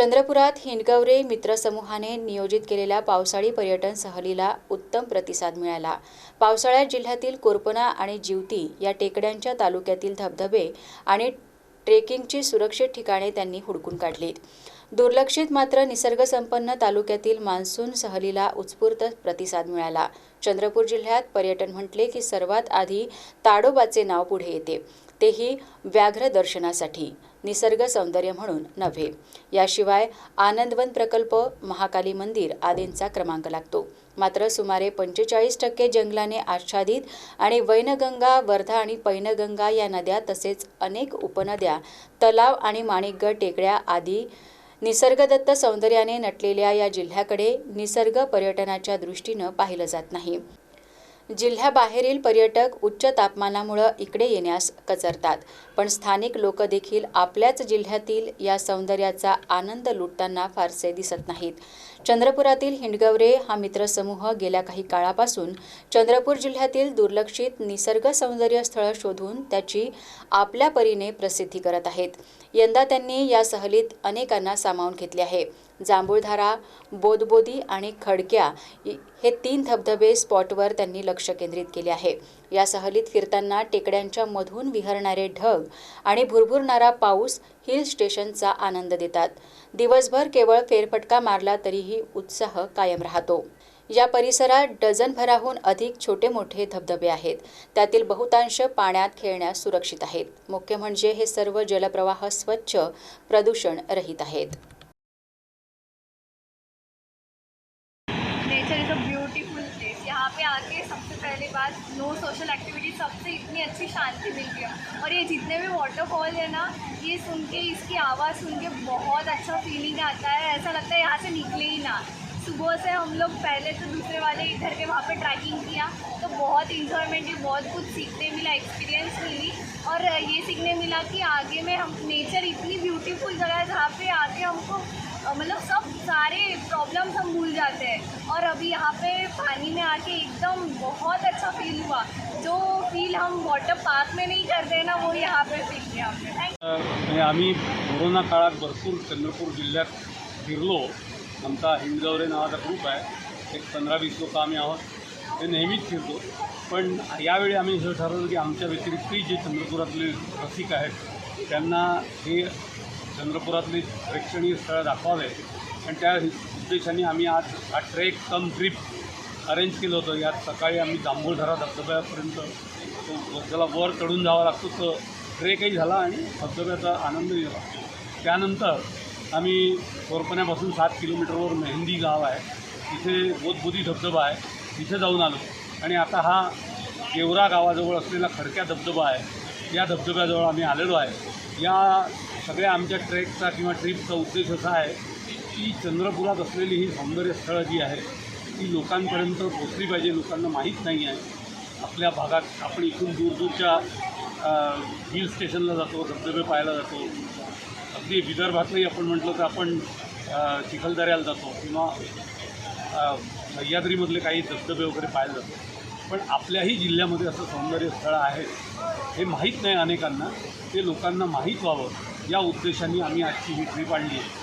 चंद्रपुरात हिंडगवरे मित्रसमूहाने नियोजित केलेल्या पावसाळी पर्यटन सहलीला उत्तम प्रतिसाद मिळाला. पावसाळ्यात जिल्ह्यातील कोरपना आणि जिवती या टेकड्यांच्या तालुक्यातील धबधबे आणि ट्रेकिंगची सुरक्षित ठिकाणे त्यांनी हुडकून काढलीत. दुर्लक्षित मात्र निसर्गसंपन्न तालुक्यातील मान्सून सहलीला उत्स्फूर्त प्रतिसाद मिळाला. चंद्रपूर जिल्ह्यात पर्यटन म्हटले की सर्वात आधी ताडोबाचे नाव पुढे येते. तेही व्याघ्र दर्शनासाठी. निसर्ग सौंदर्य म्हणून नव्हे. याशिवाय आनंदवन प्रकल्प महाकाली मंदिर आदींचा क्रमांक लागतो. मात्र सुमारे पंचेचाळीस टक्के जंगलाने आच्छादित आणि वैनगंगा वर्धा आणि पैनगंगा या नद्या तसेच अनेक उपनद्या तलाव आणि माणिकगड टेकड्या आदी निसर्गदत्त सौंदर्याने नटलेल्या या जिल्ह्याकडे निसर्ग पर्यटनाच्या दृष्टीनं पाहिलं जात नाही. जिल्ह्याबाहेरील पर्यटक उच्च तापमानामुळं इकडे येण्यास कचरतात. पण स्थानिक लोक देखील आपल्याच जिल्ह्यातील या सौंदर्याचा आनंद लुटताना फारसे दिसत नाहीत. चंद्रपुरातील हिंडगवरे हा मित्रसमूह गेल्या काही काळापासून चंद्रपूर जिल्ह्यातील दुर्लक्षित निसर्ग सौंदर्य स्थळं शोधून त्याची आपल्या परीने प्रसिद्धी करत आहेत. यंदा त्यांनी या सहलीत अनेकांना सामावून घेतले आहे. जांभूळधारा बोदबोदी आणि खडक्या हे तीन धबधबे स्पॉटवर त्यांनी लक्ष केंद्रित केले आहे. या सहलीत फिरताना टेकड्यांच्या मधून विहरणारे ढग आणि भुरभुरणारा पाऊस हिल स्टेशनचा आनंद देतात. दिवसभर केवळ फेरफटका मारला तरीही उत्साह कायम राहतो. या परिसरात डझनभराहून अधिक छोटे मोठे धबधबे आहेत. त्यातील बहुतांश पाण्यात खेळण्यास सुरक्षित आहेत. मुख्य म्हणजे हे सर्व जलप्रवाह स्वच्छ प्रदूषण रहित आहेत. Nature is a beautiful place यहाँ पे आके सबसे पहली बात नो सोशल एक्टिविटी सबसे इतनी अच्छी शांति मिलती है। और ये जितने भी वाटरफॉल है ना ये सुन के इसकी आवाज़ सुन के बहुत अच्छा फीलिंग आता है। ऐसा लगता है यहाँ से निकले ही ना। सुबह से हम लोग पहले तो दूसरे वाले इधर के वहाँ पे ट्रैकिंग किया तो बहुत इंजॉयमेंट हुई बहुत कुछ सीखने मिला एक्सपीरियंस मिली। और ये सीखने मिला कि आगे में हम नेचर इतनी ब्यूटीफुल जगह है जहाँ पे आके हमको मतलब सब सारे प्रॉब्लम्स हम भूल जाते हैं। और अभी यहाँ पे पानी में आके एकदम बहुत अच्छा फील हुआ। जो फील हम वाटर पार्क में नहीं करते ना, वो यहाँ पे फील किया हमने। आम्ही कोरोना काळात भरपूर चंद्रपूर जिल्ह्यात फिरलो. आमचा हिंदगवरे नावाचा ग्रुप आहे. एक पंधरा वीस लोक आम्ही आहोत. ते नेहमीच फिरतो. पण यावेळी आम्ही हे ठरवलं की आमच्या व्यतिरिक्तही जे चंद्रपुरातले रसिक आहेत त्यांना हे चंद्रपुरातली प्रेक्षणीय स्थळं दाखवावे. आणि त्या उद्देशाने आम्ही आज हा ट्रेक कम ट्रिप अरेंज केलं होतं. यात सकाळी आम्ही जांभूळधरा धबधब्यापर्यंत तो त्याला वर चढून जावा लागतो. तो ट्रेकही झाला आणि धबधब्याचा आनंदही झाला त्यानंतर आम्ही कोरपण्यापासून सात किलोमीटरवर मेहंदी गाव आहे. तिथे बोधबुधी धबधबा आहे. तिथे जाऊन आलो. आणि आता हा गेवरा गावाजवळ असलेला खडक्या धबधबा आहे. या धबधब्याजवळ आम्ही आलेलो आहे. या सगळ्या आमच्या ट्रेकचा किंवा ट्रीपचा उद्देश असा आहे की चंद्रपुरात असलेली ही सौंदर्यस्थळं जी आहे ती लोकांपर्यंत पोचली पाहिजे लोकांना माहीत नाही आहे. आपल्या भागात आपण इथून दूरदूरच्या हिल स्टेशनला जातो धबधबे पाहायला जातो. अगदी विदर्भातही आपण म्हटलं तर आपण चिखलदऱ्याला जातो किंवा सह्याद्रीमधले काही धबधबे वगैरे पाहायला जातो. पण आपल्याही जिल्ह्यामध्ये असं सौंदर्य स्थळं आहेत हे माहीत नाही अनेकांना. ते लोकांना माहीत व्हावं. या उद्देशाने आम्ही आजची ही ट्रीप आणली आहे.